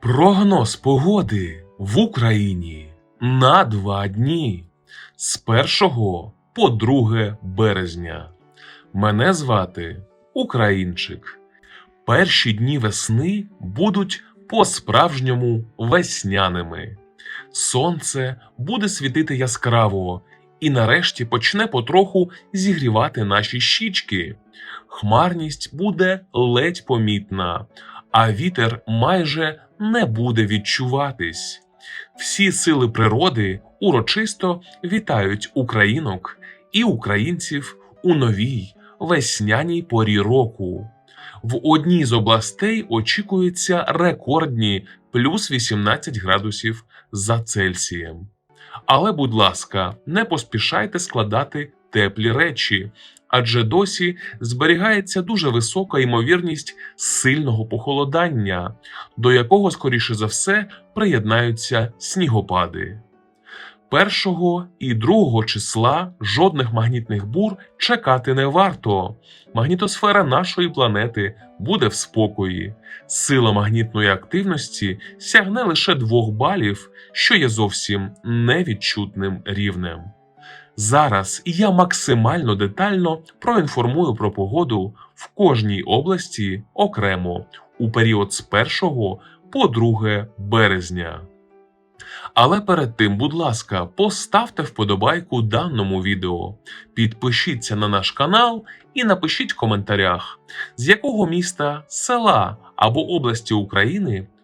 Прогноз погоди в Україні на два дні з 1 по 2 березня. Мене звати Українчик. Перші дні весни будуть по-справжньому весняними. Сонце буде світити яскраво і нарешті почне потроху зігрівати наші щічки. Хмарність буде ледь помітна, а вітер майже не буде відчуватись. Всі сили природи урочисто вітають українок і українців у новій весняній порі року. В одній з областей очікуються рекордні плюс 18 градусів за Цельсієм. Але, будь ласка, не поспішайте складати теплі речі, адже досі зберігається дуже висока ймовірність сильного похолодання, до якого, скоріше за все, приєднаються снігопади. 1 і 2 числа жодних магнітних бур чекати не варто. Магнітосфера нашої планети буде в спокої. Сила магнітної активності сягне лише 2 балів, що є зовсім невідчутним рівнем. Зараз я максимально детально проінформую про погоду в кожній області окремо у період з 1 по 2 березня. Але перед тим, будь ласка, поставте вподобайку даному відео, підпишіться на наш канал і напишіть в коментарях, з якого міста, села або області України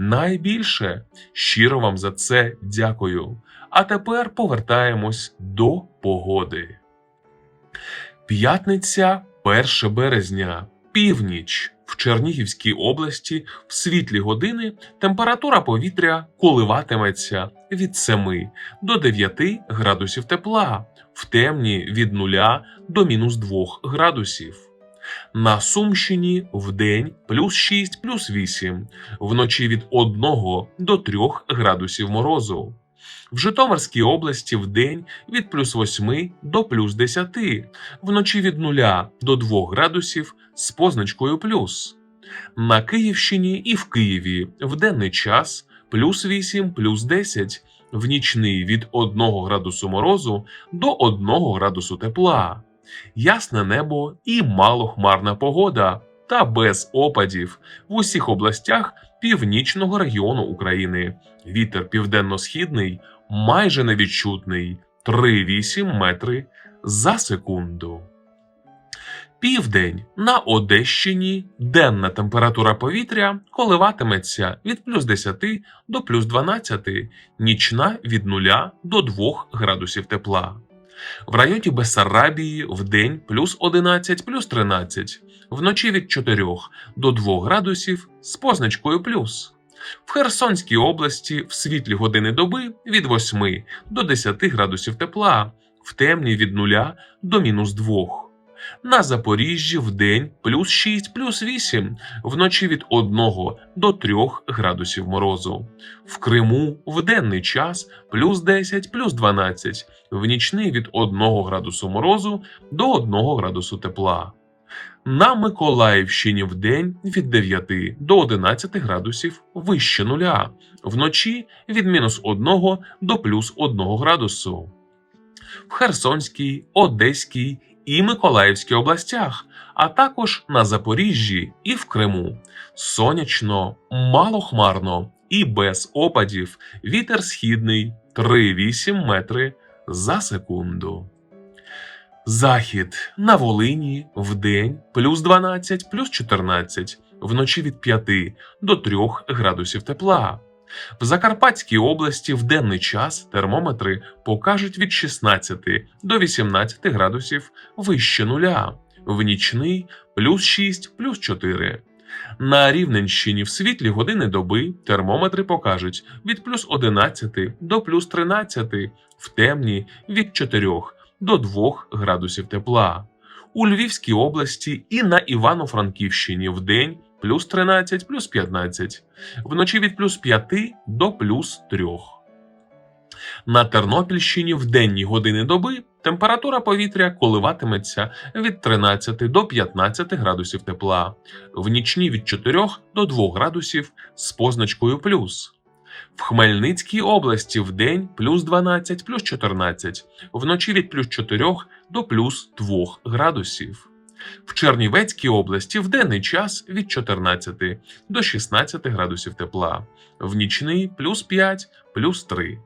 найбільше. Щиро вам за це дякую. А тепер повертаємось до погоди. П'ятниця 1 березня, північ. В Чернігівській області в світлі години температура повітря коливатиметься від 7 до 9 градусів тепла, в темні від 0 до мінус 2 градусів. На Сумщині вдень плюс 6 плюс 8, вночі від 1 до 3 градусів морозу. В Житомирській області вдень від плюс 8 до плюс 10, вночі від 0 до 2 градусів з позначкою плюс. На Київщині і в Києві в денний час плюс 8 плюс 10, в нічний від 1 градусу морозу до 1 градусу тепла. Ясне небо і малохмарна погода та без опадів в усіх областях північного регіону України. Вітер південно-східний майже невідчутний 3,8 метри за секунду. Південь на Одещині денна температура повітря коливатиметься від плюс 10 до плюс 12, нічна від 0 до 2 градусів тепла. В районі Бессарабії в день плюс 11 плюс 13, вночі від 4 до 2 градусів з позначкою плюс. В Херсонській області в світлі години доби від 8 до 10 градусів тепла, в темні від 0 до мінус 2. На Запоріжжі в день плюс 6 плюс 8, вночі від 1 до 3 градусів морозу. В Криму в денний час плюс 10 плюс 12, в нічний від 1 градусу морозу до 1 градусу тепла. На Миколаївщині в день від 9 до 11 градусів вище нуля, вночі від мінус 1 до плюс 1 градусу. В Херсонській, Одеській і Миколаївській областях, а також на Запоріжжі і в Криму. Сонячно, малохмарно і без опадів вітер східний 3,8 метри за секунду. Захід на Волині вдень плюс 12 плюс 14, вночі від 5 до 3 градусів тепла. В Закарпатській області в денний час термометри покажуть від 16 до 18 градусів вище нуля, в нічний плюс 6 плюс 4. На Рівненщині в світлі години доби термометри покажуть від плюс 11 до плюс 13, в темні від 4 до 2 градусів тепла. У Львівській області і на Івано-Франківщині в день плюс 13, плюс 15, вночі від плюс 5 до плюс 3. На Тернопільщині в денні години доби температура повітря коливатиметься від 13 до 15 градусів тепла, в нічні від 4 до 2 градусів з позначкою плюс. В Хмельницькій області в день плюс 12, плюс 14, вночі від плюс 4 до плюс 2 градусів. В Чернівецькій області в денний час від 14 до 16 градусів тепла, в нічний плюс 5, плюс 3.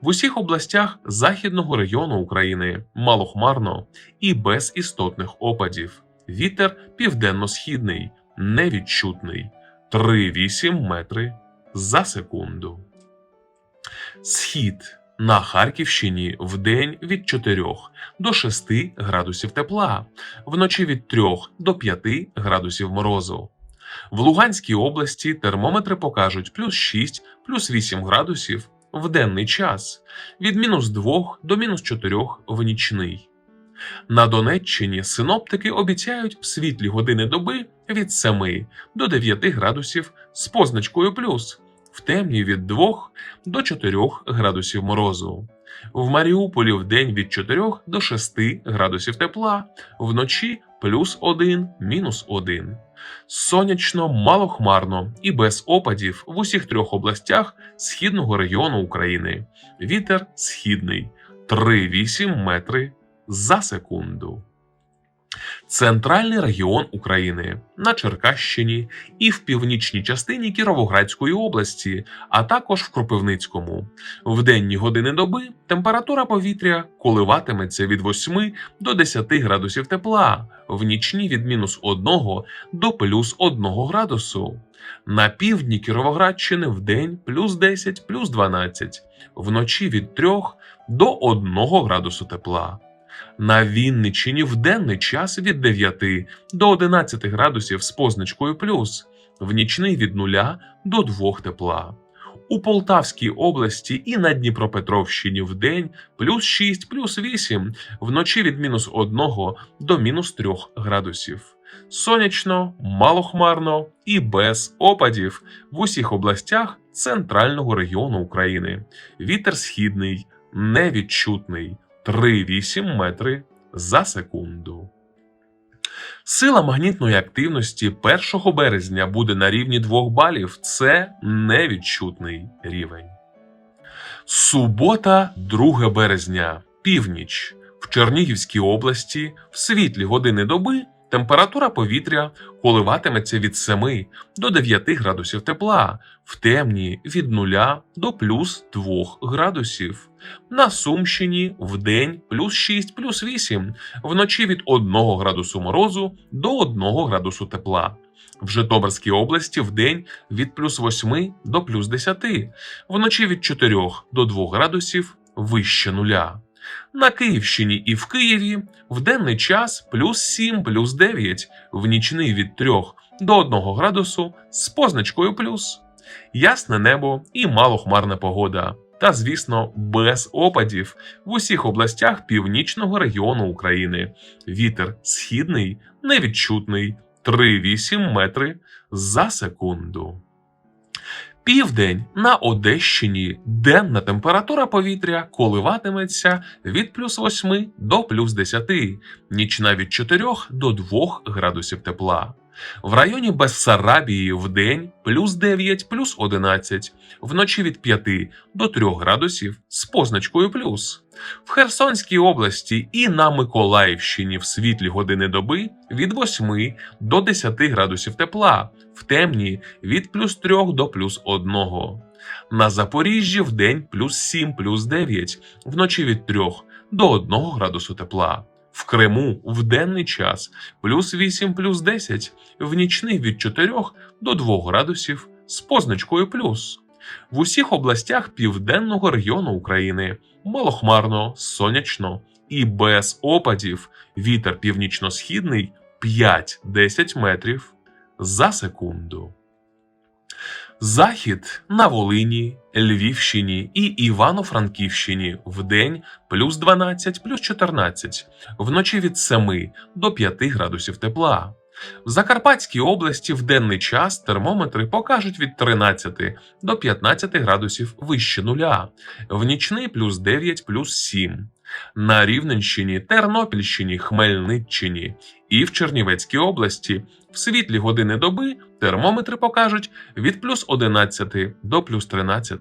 В усіх областях західного регіону України малохмарно і без істотних опадів. Вітер південно-східний, невідчутний 3,8 метри за секунду. Схід на Харківщині в день від 4 до 6 градусів тепла, вночі від 3 до 5 градусів морозу. В Луганській області термометри покажуть плюс 6, плюс 8 градусів в денний час, від мінус 2 до мінус 4 в нічний. На Донеччині синоптики обіцяють в світлі години доби від 7 до 9 градусів з позначкою плюс, в темні від 2 до 4 градусів морозу. В Маріуполі в день від 4 до 6 градусів тепла, вночі плюс 1, мінус 1. Сонячно, малохмарно і без опадів в усіх трьох областях східного регіону України. Вітер східний 3,8 метри за секунду. Центральний регіон України на Черкащині і в північній частині Кіровоградської області, а також в Кропивницькому. В денні години доби температура повітря коливатиметься від 8 до 10 градусів тепла, в нічні від мінус 1 до плюс 1 градусу. На півдні Кіровоградщини в день плюс 10, плюс 12, вночі від 3 до 1 градусу тепла. На Вінниччині в денний час від 9 до 11 градусів з позначкою плюс, в нічний від 0 до 2 тепла. У Полтавській області і на Дніпропетровщині в день плюс 6, плюс 8, вночі від мінус 1 до мінус 3 градусів. Сонячно, малохмарно і без опадів в усіх областях центрального регіону України. Вітер східний, невідчутний. 3,8 метри за секунду. Сила магнітної активності 1 березня буде на рівні 2 балів. Це невідчутний рівень. Субота, 2 березня, північ. В Чернігівській області в світлі години доби температура повітря коливатиметься від 7 до 9 градусів тепла, в темні від 0 до плюс 2 градусів. На Сумщині в день плюс 6, плюс 8, вночі від 1 градусу морозу до 1 градусу тепла. В Житомирській області в день від плюс 8 до плюс 10, вночі від 4 до 2 градусів вище нуля. На Київщині і в Києві в денний час плюс 7, плюс 9, в нічний від 3 до 1 градусу з позначкою плюс. Ясне небо і малохмарна погода. Та, звісно, без опадів в усіх областях північного регіону України. Вітер східний, невідчутний 3,8 метри за секунду. Південь на Одещині денна температура повітря коливатиметься від плюс 8 до плюс 10, нічна від 4 до 2 градусів тепла. В районі Бессарабії в день плюс 9, плюс 11, вночі від 5 до 3 градусів з позначкою плюс. В Херсонській області і на Миколаївщині в світлі години доби від 8 до 10 градусів тепла, в темні від плюс 3 до плюс 1. На Запоріжжі в день плюс 7, плюс 9, вночі від 3 до 1 градусу тепла. В Криму в денний час. Плюс 8, плюс 10, в нічний від 4 до 2 градусів з позначкою плюс. В усіх областях південного регіону України. Малохмарно, сонячно. І без опадів. Вітер північно-східний 5-10 метрів за секунду. Захід на Волині, Львівщині і Івано-Франківщині вдень плюс 12, плюс 14, вночі від 7 до 5 градусів тепла. В Закарпатській області в денний час термометри покажуть від 13 до 15 градусів вище нуля, в нічний плюс 9, плюс 7. На Рівненщині, Тернопільщині, Хмельниччині і в Чернівецькій області в світлі години доби термометри покажуть від плюс 11 до плюс 13,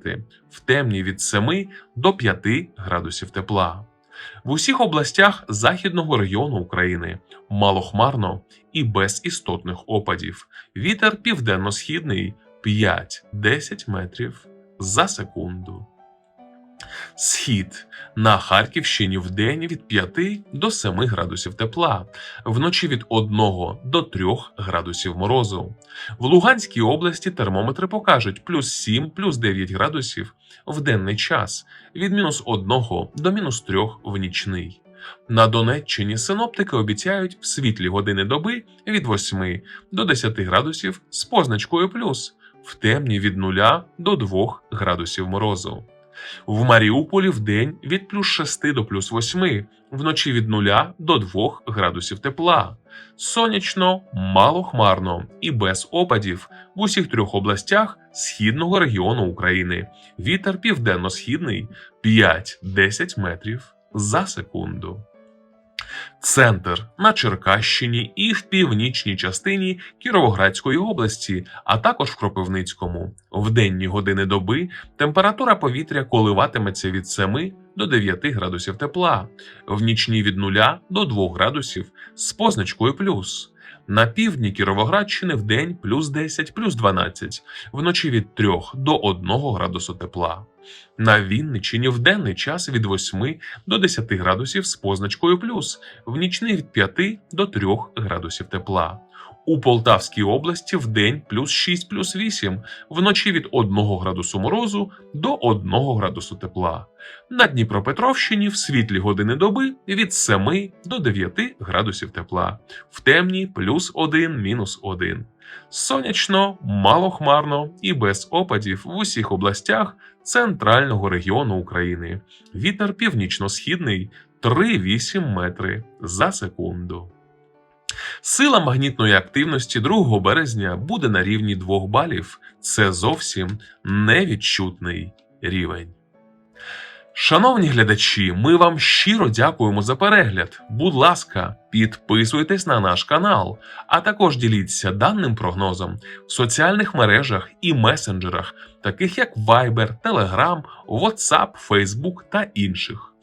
в темні від 7 до 5 градусів тепла. В усіх областях західного регіону України малохмарно і без істотних опадів. Вітер південно-східний 5-10 метрів за секунду. Схід на Харківщині в день від 5 до 7 градусів тепла, вночі від 1 до 3 градусів морозу. В Луганській області термометри покажуть плюс 7, плюс 9 градусів в денний час, від мінус 1 до мінус 3 в нічний. На Донеччині синоптики обіцяють в світлі години доби від 8 до 10 градусів з позначкою плюс, в темні від 0 до 2 градусів морозу. В Маріуполі в день від плюс 6 до плюс 8, вночі від 0 до 2 градусів тепла. Сонячно, малохмарно і без опадів в усіх трьох областях східного регіону України. Вітер південно-східний 5-10 метрів за секунду. Центр на Черкащині і в північній частині Кіровоградської області, а також в Кропивницькому. В денні години доби температура повітря коливатиметься від 7 до 9 градусів тепла, в нічні від 0 до 2 градусів з позначкою плюс. На півдні Кіровоградщини в день плюс 10, плюс 12, вночі від 3 до 1 градусу тепла. На Вінничині в денний час від 8 до 10 градусів з позначкою плюс, в нічний від 5 до 3 градусів тепла. У Полтавській області в день плюс 6, плюс 8, вночі від 1 градусу морозу до 1 градусу тепла. На Дніпропетровщині в світлі години доби від 7 до 9 градусів тепла, в темні плюс 1, мінус 1. Сонячно, малохмарно і без опадів в усіх областях центрального регіону України. Вітер північно-східний 3,8 метри за секунду. Сила магнітної активності 2 березня буде на рівні 2 балів. Це зовсім невідчутний рівень. Шановні глядачі, ми вам щиро дякуємо за перегляд. Будь ласка, підписуйтесь на наш канал, а також діліться даним прогнозом в соціальних мережах і месенджерах, таких як Viber, Telegram, WhatsApp, Facebook та інших.